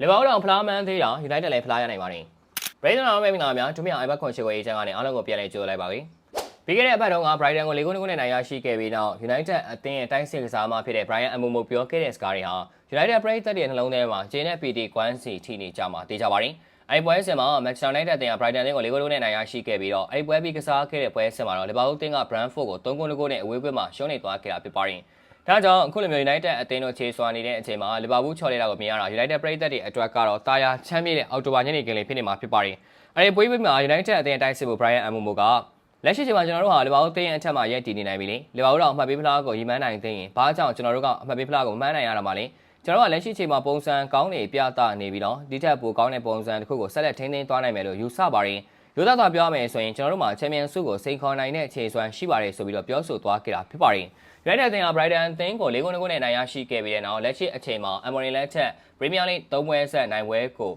လေဘောင်းတော်ဖလားမန်းသေးတာယူနိုက်တက်လည်းဖလားရနိုင်ပါတယ်။ဘရိတ်တော်မဲမင်္ဂလာများဒုတိယအိုင်ဘတ်ခွန်ရှိကိုအေဂျင့်ကနေအားလုံးကိုပြန်လည်ကြိုဆိုလိုက်ပါပြီ။ပြီးခဲ့တဲ့အပတ်တုန်းက Brighton ကို၄ဂိုး၂ဂိုးနဲ့နိုင်ရရှိခဲ့ပြီးနောက် United အသင်းရဲ့တိုင်းစစ်ကစားမဖြစ်တဲ့ Brian Amomo ပြောခဲ့တဲ့စကားတွေဟာ United ပရိသတ်တွေနှလုံးထဲမှာဂျင်းနဲ့ PT ကွမ်းစီထိနေကြမှာတေးကြပါတယ်။အဲဒီပွဲစဉ်မှာ Manchester United အသင်းက Brighton အသင်းကို၄ဂိုးလုံးနဲ့နိုင်ရရှိခဲ့ပြီးတော့အဲဒီပွဲပြီးကစားခဲ့တဲ့ပွဲစဉ်မှာတော့ Liverpool အသင်းက Brentford ကို3ဂိုး2ဂိုးနဲ့အဝေးပွဲမှာရှုံးနေသွားခဲ့တာဖြစ်ပါတယ်။ ဒါကြောင့်အခုလိုမျိုး United အသင်းတို့ခြေစွာနေတဲ့အချိန်မှာ Liverpool ချော်နေတာကိုမြင်ရတာ United ပရိသတ်တွေအတွက်ကတော့တာယာချမ်းမြေ့တဲ့အော်တိုဘာညနေခင်းလေးဖြစ်နေမှာဖြစ်ပါတယ်။အဲဒီပွဲပြီးမှာ United အသင်းအတိုင်းစစ်ဖို့ Brian Amomo ကလက်ရှိချိန်မှာကျွန်တော်တို့ဟာလီဗာပူးတင်းရဲ့အထက်မှာရက်တည်နေနိုင်ပြီလေလီဗာပူးတော့အမှတ်ပေးဖလားကိုရီမန်းနိုင်သိရင်ဘာကြောင့်ကျွန်တော်တို့ကအမှတ်ပေးဖလားကိုမှန်းနိုင်ရတာမလဲကျွန်တော်တို့ကလက်ရှိချိန်မှာပုံစံကောင်းနေပြသနေပြီးတော့ဒီထက်ပိုကောင်းတဲ့ပုံစံတစ်ခုကိုဆက်လက်ထိန်းသိမ်းသွားနိုင်မယ်လို့ယူဆပါတယ် ရိုးသားစွာပြောရမယ်ဆိုရင်ကျွန်တော်တို့မှာချန်ပီယံဆုကိုစိန်ခေါ်နိုင်တဲ့အခြေစွမ်းရှိပါတယ်ဆိုပြီးတော့ပြောဆိုသွားခဲ့တာဖြစ်ပါတယ်။ United အသင်းက Brighton အသင်းကို၄ဂိုး၂ဂိုးနဲ့နိုင်ရရှိခဲ့ပြီးတဲ့နောက်လက်ရှိအချိန်မှာ Amorim လက်ထက် Premier League ၃ပွဲဆက်နိုင်ပွဲကို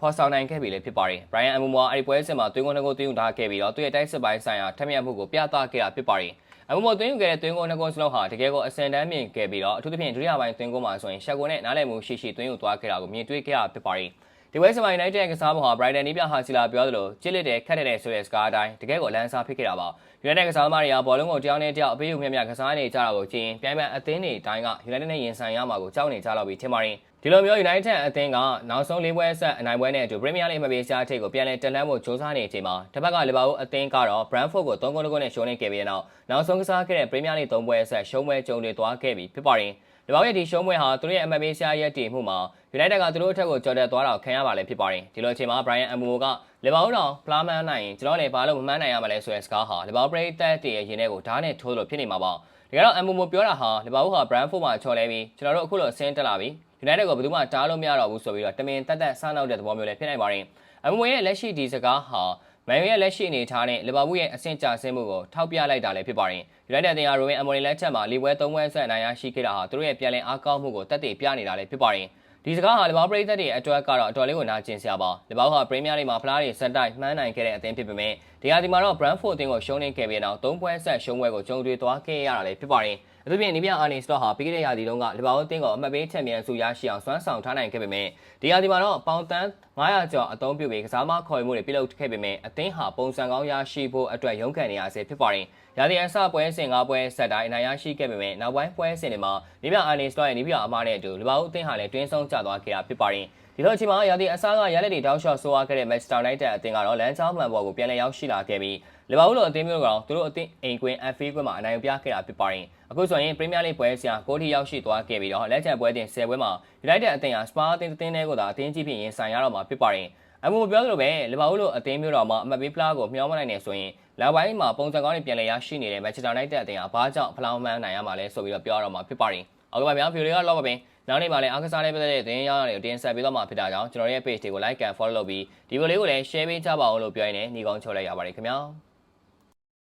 ဖော်ဆောင်နိုင်ခဲ့ပြီလည်းဖြစ်ပါတယ်။ Brian Amomo အဲ့ဒီပွဲစဉ်မှာသွင်းကိုနှစ်ကိုသွင်းယူထားခဲ့ပြီးတော့သူ့ရဲ့တိုက်စစ်ပိုင်းဆိုင်ရာထက်မြက်မှုကိုပြသခဲ့တာဖြစ်ပါတယ်။ Amomo သွင်းယူခဲ့တဲ့သွင်းကိုနှစ်ကိုစလုံးဟာတကယ်ကိုအစင်တန်းမြင့်ခဲ့ပြီးတော့အထူးသဖြင့်ဒုတိယပိုင်းသွင်းကိုမှာဆိုရင်ရှက်ကိုနဲ့နားလည်မှုရှိရှိသွင်းယူသွားခဲ့တာကိုမြင်တွေ့ခဲ့ရဖြစ်ပါတယ်။ ဒီပွဲစဉ်မှာ United ရဲ့ကစားပုံဟာ Brighton နီးပြဟာစီလာပြောသလိုကြစ်လက်တဲ့ခက်တဲ့တဲ့ဆိုတဲ့စကားအတိုင်းတကယ်ကိုလမ်းစားဖြစ်ခဲ့တာပါ။ United ကစားသမားတွေကဘောလုံးကိုတယောက်နဲ့တယောက်အပေးယူမြတ်မြတ်ကစားနေကြတာကိုကြည့်ရင်ပြိုင်ပန်အသင်းတွေတိုင်းက United နဲ့ရင်ဆိုင်ရမှာကိုကြောက်နေကြတော့ပြီထင်ပါတယ်။ဒီလိုမျိုး United အသင်းကနောက်ဆုံး၄ပွဲဆက်အနိုင်ပွဲနဲ့အတူ Premier League မှာပေးစားထိပ်ကိုပြန်လည်တက်လှမ်းဖို့ကြိုးစားနေတဲ့အချိန်မှာတစ်ဖက်က Liverpool အသင်းကတော့ Brentford ကို3ဂိုး2ဂိုးနဲ့ရှုံးနေခဲ့ပြီးတဲ့နောက်နောက်ဆုံးကစားခဲ့တဲ့ Premier League 3ပွဲဆက်ရှုံးပွဲကြုံတွေသွားခဲ့ပြီဖြစ်ပါတယ်။ ဒီဘောက်ရဲ့ဒီရှုံးပွဲဟာသူတို့ရဲ့အမှတ်ပေးရှားရက်တည်မှုမှာ United ကသူတို့အထက်ကိုကြော်တက်သွားတာကိုခံရပါလေဖြစ်ပါတယ်။ဒီလိုအချိန်မှာ Brian Amomo ကလီဗာပူးတော်ဖလားမန်းနိုင်ရင်ကျွန်တော်လည်းဘာလို့မမှန်းနိုင်ရမလဲဆိုတဲ့စကားဟာလီဗာပူးပရိသတ်တည်ရဲ့ရင်ထဲကိုဓာတ်နဲ့ထိုးလို့ဖြစ်နေမှာပါ။တကယ်တော့ Amomo ပြောတာဟာလီဗာပူးဟာ Brentford မှာချော်လဲပြီးကျွန်တော်တို့အခုလိုအဆင်းတက်လာပြီ။ United ကိုဘယ်သူမှတားလို့မရတော့ဘူးဆိုပြီးတော့တမင်တက်တက်စားနောက်တဲ့သဘောမျိုးလည်းဖြစ်နိုင်ပါတယ်။ Amomo ရဲ့လက်ရှိဒီစကားဟာ မန်ယူရဲ့လက်ရှိအနေထားနဲ့လီဗာပူးရဲ့အဆင့်ကျဆင်းမှုကိုထောက်ပြလိုက်တာလည်းဖြစ်ပါတယ်။ United အသင်းကရိုဝင်အမိုရီလက်ချက်မှာလီပွဲ၃ပွဲဆက်နိုင်ရရှိခဲ့တာဟာသူတို့ရဲ့ပြန်လည်အားကောင်းမှုကိုတက်တည်ပြနေတာလည်းဖြစ်ပါတယ်။ဒီစကားဟာလီဗာပူးပရိသတ်တွေအတွက်ကတော့အတော်လေးကိုနာကျင်စရာပါ။လီဗာပူးဟာပရီးမီးယားလိမှာဖလားတွေစက်တိုက်မှန်းနိုင်ခဲ့တဲ့အသင်းဖြစ်ပေမဲ့ဒီဟာဒီမှာတော့ Brentford အသင်းကိုရှုံးနေခဲ့ပြီးနောက်၃ပွဲဆက်ရှုံးပွဲကိုကြုံတွေ့သွားခဲ့ရတာလည်းဖြစ်ပါတယ်။အထူးဖြင့်နီးပြအာနီစတော့ဟာပြီးခဲ့တဲ့ရာသီတုန်းကလီဗာပူးအသင်းကိုအမှတ်ပေးချန်ပီယံဆုရရှိအောင်စွမ်းဆောင်ထားနိုင်ခဲ့ပေမဲ့ဒီရာသီမှာတော့ပေါင်တန်း900ကျော်အသုံးပြုပြီးကစားမခေါ်ယူမှုတွေပြုလုပ်ခဲ့ပေမဲ့အသင်းဟာပုံစံကောင်းရရှိဖို့အတွက်ရုန်းကန်နေရဆဲဖြစ်ပါတယ်။ရာသီအစပွဲစဉ်၅ပွဲဆက်တိုင်းအနိုင်ရရှိခဲ့ပေမဲ့နောက်ပိုင်းပွဲစဉ်တွေမှာနီးပြအာနီစတော့ရဲ့နီးပြအမားနဲ့အတူလီဗာပူးအသင်းဟာလည်းတွင်းဆုံးကျသွားခဲ့တာဖြစ်ပါတယ်။ဒီလိုအချိန်မှာရာသီအစားကရလက်တွေတောက်လျှော့ဆိုးသွားခဲ့တဲ့ Manchester United အသင်းကတော့လမ်းကြောင်းမှန်ပေါ်ကိုပြန်လည်ရောက်ရှိလာခဲ့ပြီးလီဗာပူးလိုအသင်းမျိုးကတော့သူတို့အသင်းအိမ်ကွင်း Anfield ကွင်းမှာအနိုင်ပြခဲ့တာဖြစ်ပါတယ်။အခုဆိုရင် Premier League ပွဲဆရာကိုတီရောက်ရှိသွားခဲ့ပြီးတော့လက်ချန်ပွဲတင်10ပွဲမှာ United အသင်းဟာ Spa အသင်းတစ်သင်းတည်းကိုသာအသင်းကြီးဖြစ်ရင်ဆိုင်ရတော့မှာဖြစ်ပါတယ်။အမှုပြောသလိုပဲလီဗာပူးလိုအသင်းမျိုးတော်မှာအမှတ်ပေးဖလားကိုမျှော်မှန်းနိုင်နေဆိုရင်နောက်ပိုင်းမှာပုံစံကောင်းတွေပြန်လည်ရရှိနေတဲ့ Manchester United အသင်းဟာဘာကြောင့်ဖလားမှန်းနိုင်ရမှာလဲဆိုပြီးတော့ပြောရတော့မှာဖြစ်ပါတယ်။ဟုတ်ကဲ့ပါဗျာဗီဒီယိုလေးကတော့ပါပဲ။နောက်နေ့မှာလည်းအားကစားနဲ့ပတ်သက်တဲ့သတင်းရောင်းတွေကိုတင်ဆက်ပေးတော့မှာဖြစ်တာကြောင့်ကျွန်တော်ရဲ့ page တွေကို like and follow လုပ်ပြီးဒီဗီဒီယိုလေးကိုလည်း share ပေးကြပါအောင်လို့ပြောရင်းနဲ့ညီကောင်းချုပ်လိုက်ရပါတယ်ခင်ဗျာ။